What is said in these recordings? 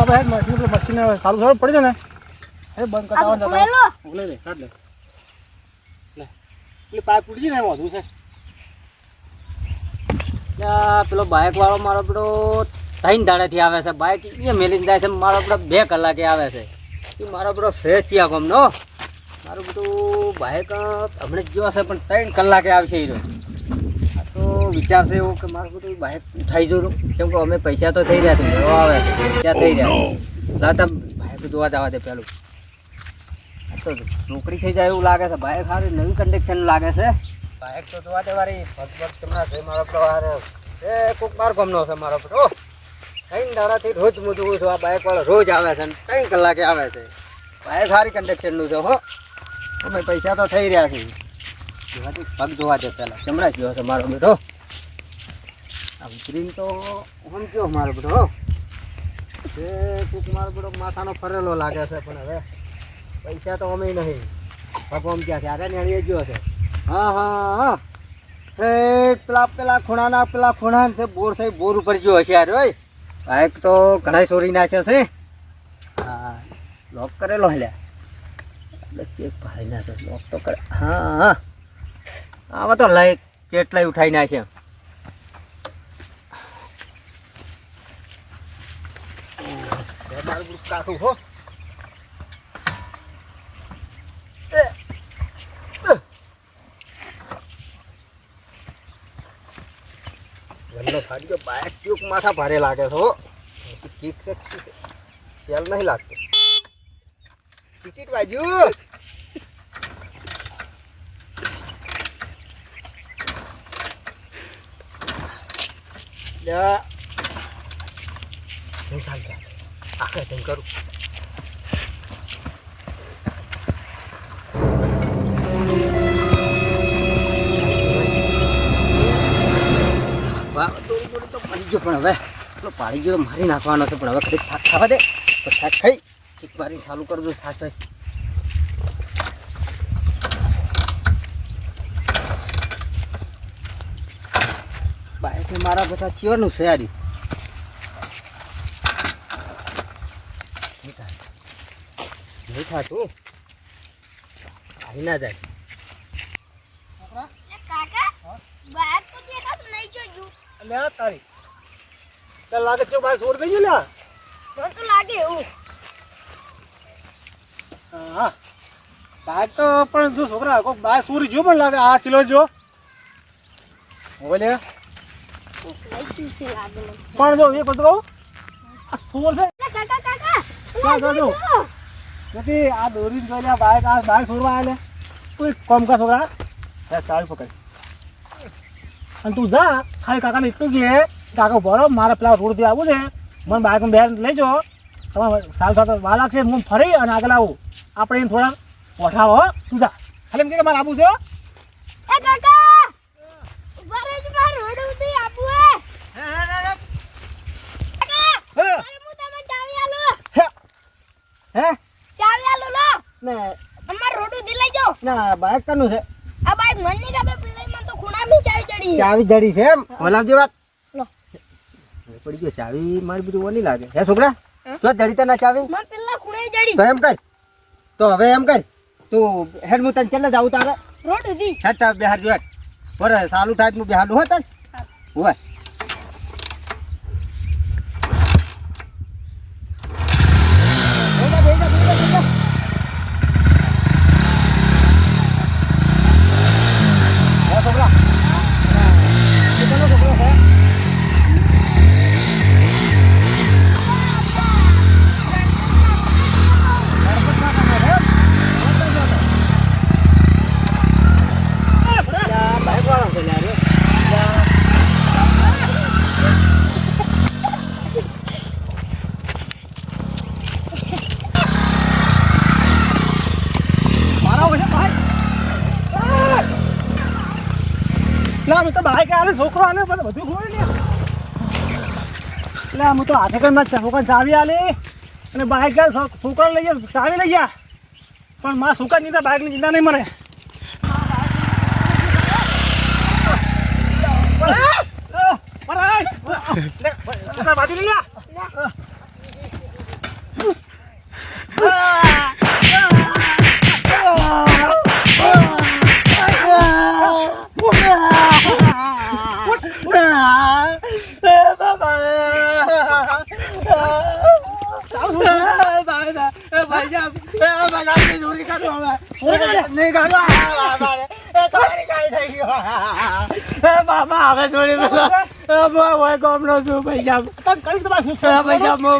આપણે હેડ મશીન પેલી મશીન સારું સારું પડે છે ને એ બંધ કરતા? જતા ઉકલે દે કાઢ લે. લે. પેલી પાઇપ તૂટી છે ને એમાં વધુ છે. પેલો બાઇક વાળો મારો પેલો ત્રણ દાડેથી આવે છે બાઇક એ મેલીને જાય છે મારો પેલો બે કલાકે આવે છે. એ મારો પેલો ફેચિયા ગમનો. મારું બધું બાઇક હમણાં જ ગયો હશે પણ ત્રણ કલાકે આવશે એ રહ્યો. વિચાર છે એવો કે મારું બધું બાઇક થઈ જવું કેમ કે અમે પૈસા તો થઈ રહ્યા છે મેળો આવે છે, પૈસા થઈ રહ્યા છે. તમે બાઇક જોવા જવા દે પેલું. તો નોકરી થઈ જાય એવું લાગે છે બાઇક સારી નવી કન્ડિશન લાગે છે. બાઇક તો જોવા દે મારી ભગવત તમને છે, મારો પેલો હારે એ, કોક બાર ગમનો છે મારો બધો. ત્રણ દાડાથી રોજ હું છું, આ બાઇક વાળો રોજ આવે છે ને ત્રણ કલાકે આવે છે. બાઇક સારી કન્ડિશનનું છે, હો. અમે પૈસા તો થઈ રહ્યા છે પગ જોવા દે પહેલાં ચમડા ગયો છે મારો બેટો ઉતરીને તો આમ ગયો મારો બધો જે કોક મારો બધો માથાનો ફરેલો લાગે છે, પણ હવે પૈસા તો અમે નહીં. ભગવાન ક્યાં છે આગળ નેળીએ ગયો છે? હા હા હા એ પેલા પેલા ખૂણાના પેલા ખૂણા છે બોર થઈ બોર ઉપર ગયો હશે યાર, ઓય. બાઈક તો ઘણા ચોરી નાખ્યા છે હા લોક કરેલો હલ્યા એટલે ચેક ભાઈ નાખ્યો લોક તો કરે હા હા. આમાં તો લઈ કેટલાય ઉઠાઈ નાખ્યા એ મારું બધું કાઢું હો માથા ભારે લાગે છે, હો. ઠીક છે સેલ નહીં લાગતો. ટિકિટ બાજુ. લ્યા નહીં ચાલ આખે તેમ કરું. તો પડી ગયો પણ હવે. પેલો પાડી ગયો મારી નાખવાનો છે પણ હવે ખરી થાક ખાવા દે. તો થાક ખાઈ, એક મારી ચાલુ કરજો થાક ભાઈ બાઈક મારા બધા થયો છે યારી નહીં થાય. નહીં થતું આવી ના જાય. એ કાકા લે તારી. લે લાગે છે બાઈક છોડ દઈ લ્યા? મને તો લાગે એવું. હા. બાઈક તો પણ જો છોકરા કોઈ બાઈક ચોરી જો પણ લાગે આ ચીલો જો. મને. પણ જો એક બધું આ સોર છે. લે કાકા કાકા? નથી, આ દોરી ગયેલી આ બાઈક આ બાઈક છોડવા આવેલે. કોઈ કોમ કા છોકરા? હે ચાવી પકડ. અને તું જા, ખાલી કાકાને એટલું કહે, કાકા ભરો મારે પેલા રોડથી આવવું છે. મને બાઈકમાં બે લઈ જાઓ તમારે સાલ સારું વાર લાગશે, હું ફરી અને આગળ આવું. આપણે થોડા ઓઠાવો તું જા. ખાલી એમ કે મારે આવવું છે ઊભા રહેજો મારે રોડ ઉધી આપવું હે કાકા હે? અરે હું તમને ચાવી આલો હે ચાવી આલો લો ને અમાર રોડ ઉધી બાઈક કનું છે. આ બાઈક મને નહીં ખબર પેલામાં તો ખૂણામાં ચાવી ચડી. ચાવી ચડી છે એમ. બોલાવજો વાત. લો. પડી ગયો. ચાવી મારી બધું ઓની લાગે. હે છોકરા? જો જડી તને ચાવી? મને પેલા ખૂણે જડી તો એમ કર. તો હવે એમ કર. તું હેડ હું તને ચાલે જાઉં તારે. રોડ ઉધી હેડ તાર બિહાર જો હેડ બરે સાલું થાય તો હું બિહારનું હો તને. હોય બેજા, બેજા, બેજા, બેજા. હે, છોકરા? કેટલાનો છોકરો છે? ગણપત ના કામે છે, એમ? લ્યા, બાઈક વાળો છે લ્યા રે. લ્યા. મારા વચ્ચે બાઈક લા હું તો બાઈક આલે છોકરો આલે પણ બધું હોય ને એટલે હું તો હાથે કરી નાખ છોકરા ચાવી આલે અને બાઈક આલે છો- છોકરાને લઈ ગયા ચાવી લઈ ગયા પણ મારા છોકરા ની બાઈકની ચિંતા નહીં મને સાહેબ હવે નહીં કરો છું સાહેબ તને કરી મો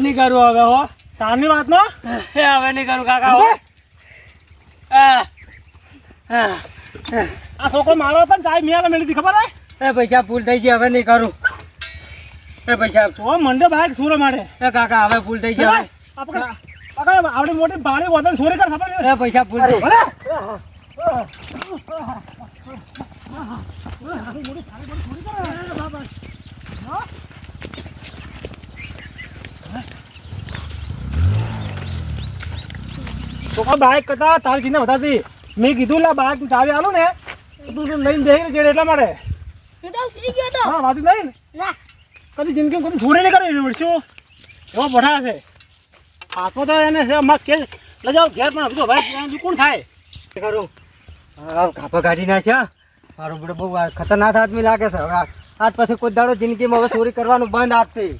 નહીં કરું ચોરી હવે હો તારની વાત નો એ હવે નહીં કરું કાકા હો આ છોકરો મારો હતો ને સાહેબ મિયાને મેળવી ખબર હે? એ પૈસા ભૂલ થઈ ગઈ હવે નહીં કરું. એ પૈસા તો મંડે બાઈક સુરો મારે. એ કાકા હવે ભૂલ થઈ ગઈ હવે. આપણે મોટી ભારે વતન સુરે કર એ પૈસા ભૂલ થઈ તો બાઇક કરતા તારી ચિંતા વધારતી. મેં કીધું લા બાઈક ચાવી આલું ને. તું લઈને જઈ ચેડે એટલા માટે. હું તો ઉતરી ગયો તો. હા વાંધો નહીં ને. ના કદી જિંદગી કદી ચોરી નહીં કરે વિડશું એવો ભઠા છે. હાથમાં તો એને છે અમાર કે લઈ જાઓ ઘેર પણ હજુ ભાઈ કોણ થાય? કરું? કાપા કાઢી નાખ્યા મારો બધો બહુ ખતરનાક આદમી લાગે છે. હવે આજ પછી કોઈ દાડો જિંદગીમાં હવે ચોરી કરવાનું બંધ આજથી